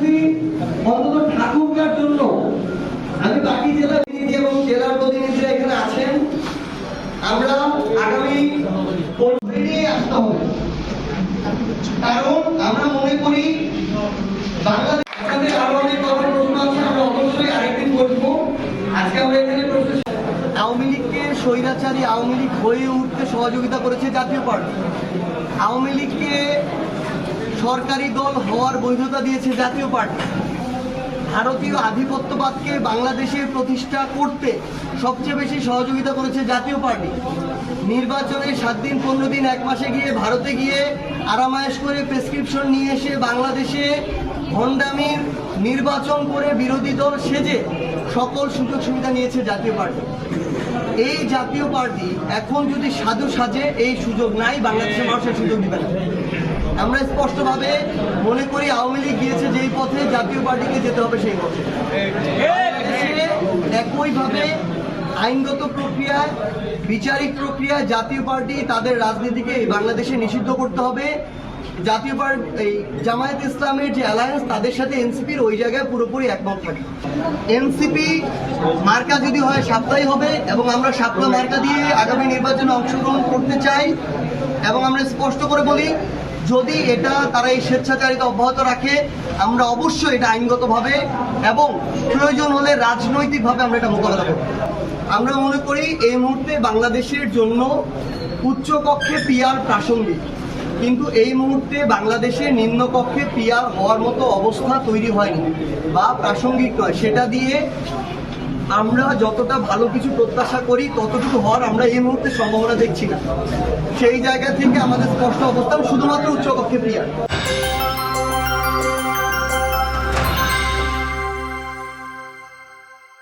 করতেছি অন্তত ঠাকুরগার জন্য, আমি বাকি জেলা প্রতিনিধি এবং জেলার প্রতিনিধিরা এখানে আছেন, আমরা আগামী নিয়ে আসতে হবে। কারণ আমরা মনে করি বাংলাদেশ আরও অনেক কথা প্রশ্ন আছে, আমরা অবশ্যই আরেকদিন আজকে আমরা এখানে আওয়ামী লীগকে স্বৈরাচারী আওয়ামী লীগ হয়ে উঠতে সহযোগিতা করেছে জাতীয় পার্টি। আওয়ামী লীগকে সরকারি দল হওয়ার বৈধতা দিয়েছে জাতীয় পার্টি। ভারতীয় আধিপত্যবাদকে বাংলাদেশে প্রতিষ্ঠা করতে সবচেয়ে বেশি সহযোগিতা করেছে জাতীয় পার্টি। নির্বাচনে সাত দিন, পনেরো দিন, এক মাসে গিয়ে ভারতে গিয়ে আরামায়েশ করে প্রেসক্রিপশন নিয়ে এসে বাংলাদেশে ভণ্ডামির নির্বাচন করে বিরোধী দল সেজে সকল সুযোগ সুবিধা নিয়েছে জাতীয় পার্টি। এই জাতীয় পার্টি এখন যদি সাধু সাজে, এই সুযোগ নাই, বাংলাদেশের মানুষের সুযোগ দিবে না। আমরা স্পষ্টভাবে মনে করি আওয়ামী লীগ গিয়েছে যেই পথে জাতীয় পার্টিকে যেতে হবে সেই পথে। একইভাবে আইনগত প্রক্রিয়ায় বিচারিক প্রক্রিয়ায় জাতীয় পার্টি তাদের রাজনীতিকে এই বাংলাদেশে নিষিদ্ধ করতে হবে। জাতীয় পার্টি এই জামায়াত ইসলামের যে অ্যালায়েন্স তাদের সাথে এনসিপির ওই জায়গায় পুরোপুরি একমত থাকে। এনসিপি মার্কা যদি হয় সাপ্তাহিক হবে এবং আমরা সাপ্তাহ মার্কা দিয়ে আগামী নির্বাচনে অংশগ্রহণ করতে চাই এবং আমরা স্পষ্ট করে বলি যদি এটা তারা এই স্বেচ্ছাচারিতা অব্যাহত রাখে, আমরা অবশ্যই এটা আইনগতভাবে এবং প্রয়োজন হলে রাজনৈতিকভাবে আমরা এটা মোকাবেলা করব। আমরা মনে করি এই মুহূর্তে বাংলাদেশের জন্য উচ্চকক্ষে পিয়ার প্রাসঙ্গিক। কিন্তু এই মুহূর্তে বাংলাদেশে নিম্নকক্ষে পিয়ার হওয়ার মতো অবস্থা তৈরি হয়নি বা প্রাসঙ্গিক নয়। সেটা দিয়ে আমরা যতটা ভালো কিছু প্রত্যাশা করি, ততটুকু হওয়ার আমরা এই মুহূর্তে সম্ভাবনা দেখছি না। সেই জায়গা থেকে আমাদের স্পষ্ট অবস্থান শুধুমাত্র উচ্চকক্ষে প্রিয়া।